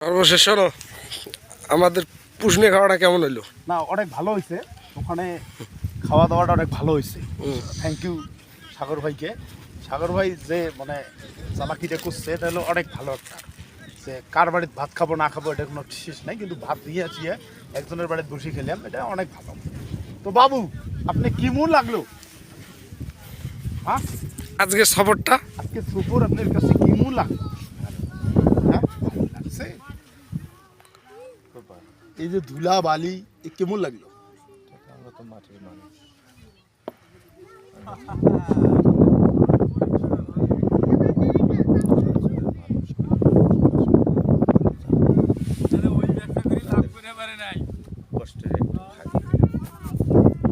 সর্বশেষ শোনো আমাদের পুষনে খাওয়াটা কেমন হইল? না অনেক ভালো হয়েছে ওখানে খাওয়া দাওয়াটা অনেক ভালো হয়েছে থ্যাংক ইউ সাগর ভাইকে। সাগর ভাই যে মানে চালাকিটা করছে এটা হলো অনেক ভালো একটা। যে কার বাড়িতে ভাত খাব না খাব এটা কোনো শেষ নাই কিন্তু ভাত নিয়ে আসিয়ে একজনের বাড়িতে বসে খেলাম এটা অনেক ভালো। তো বাবু আপনি কেমন লাগল? হ্যাঁ? আজকে সফরটা? আজকে সুপুর আপনার কাছে কেমন লাগল হ্যাঁ ভালো লাগছে এই যে ধুলা বালি এ কেমন লাগল? আমরা তো মাটির মানুষ।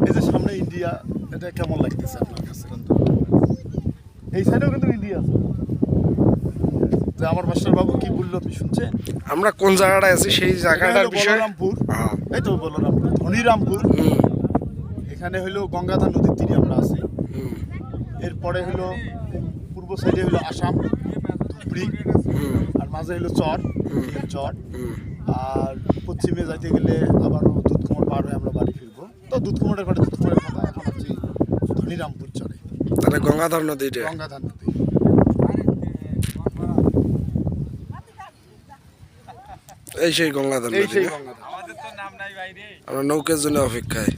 এই যে সামনে ইন্ডিয়া এটা কেমন লাগতেছে আপনার কাছে? এই সাইডেও কিন্তু ইন্ডিয়া আছে। যে আমার মাস্টার বাবু কি বলল আপনি শুনছেন? আমরা কোন জায়গাটায় আছি? সেই জায়গাটার বিষয়ে? বলরামপুর। হ্যাঁ। এই তো বলরামপুর ধনিরামপুর। এখানে হলো গঙ্গাধর নদীর তীরে আমরা আছি। এরপরে হলো পূর্ব সাইডে হলো আসাম ধুবড়ি আর মাঝে হলো চর। চর। আর পশ্চিমে যাইতে গেলে আবারও দুধকুমার পার হয়ে আমরা বাড়ি ফিরবো। তো দুধকুমারের বাড়ি দুধকুমারের কথা এখন হচ্ছে ধনিরামপুর চরে। তাহলে গঙ্গাধর নদীটা গঙ্গাধর এই সেই গঙ্গাধর এই নদী সেই আমরা নৌকের জন্য অপেক্ষায়।